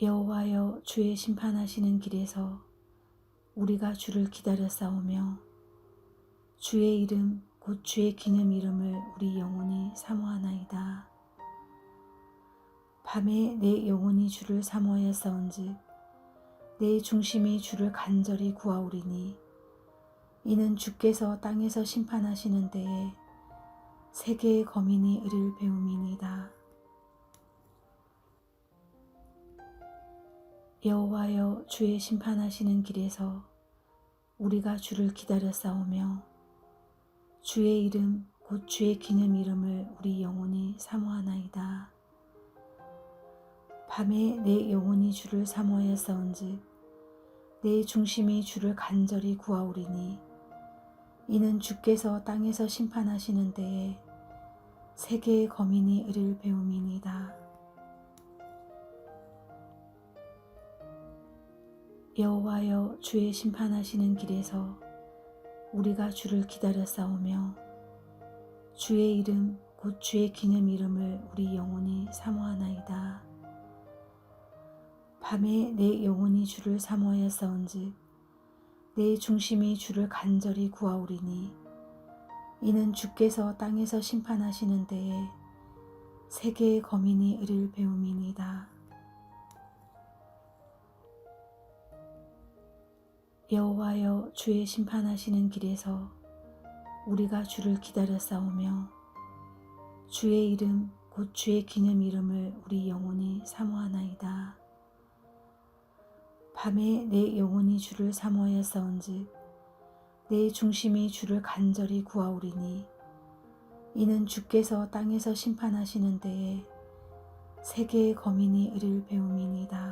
여호와여 주의 심판하시는 길에서 우리가 주를 기다려 싸우며 주의 이름 곧 주의 기념 이름을 우리 영혼이 사모하나이다. 밤에 내 영혼이 주를 사모하여 싸운즉 내 중심이 주를 간절히 구하오리니 이는 주께서 땅에서 심판하시는 때에 세계의 거민이 이를 배움이니이다. 여호와여 주의 심판하시는 길에서 우리가 주를 기다려 싸우며 주의 이름 곧 주의 기념 이름을 우리 영혼이 사모하나이다. 밤에 내 영혼이 주를 사모하여 싸운즉 내 중심이 주를 간절히 구하오리니 이는 주께서 땅에서 심판하시는 때에 세계의 거민이 이를 배움이니이다. 여호와여 주의 심판하시는 길에서 우리가 주를 기다려 싸우며 주의 이름 곧 주의 기념 이름을 우리 영혼이 사모하나이다. 밤에 내 영혼이 주를 사모하여 싸운즉 내 중심이 주를 간절히 구하오리니 이는 주께서 땅에서 심판하시는 때에 세계의 거민이 이를 배움이니이다. 여호와여 주의 심판하시는 길에서 우리가 주를 기다려 싸우며 주의 이름 곧 주의 기념 이름을 우리 영혼이 사모하나이다. 밤에 내 영혼이 주를 사모하여 싸운즉 내 중심이 주를 간절히 구하오리니 이는 주께서 땅에서 심판하시는 때에 세계의 거민이 이를 배움이니이다.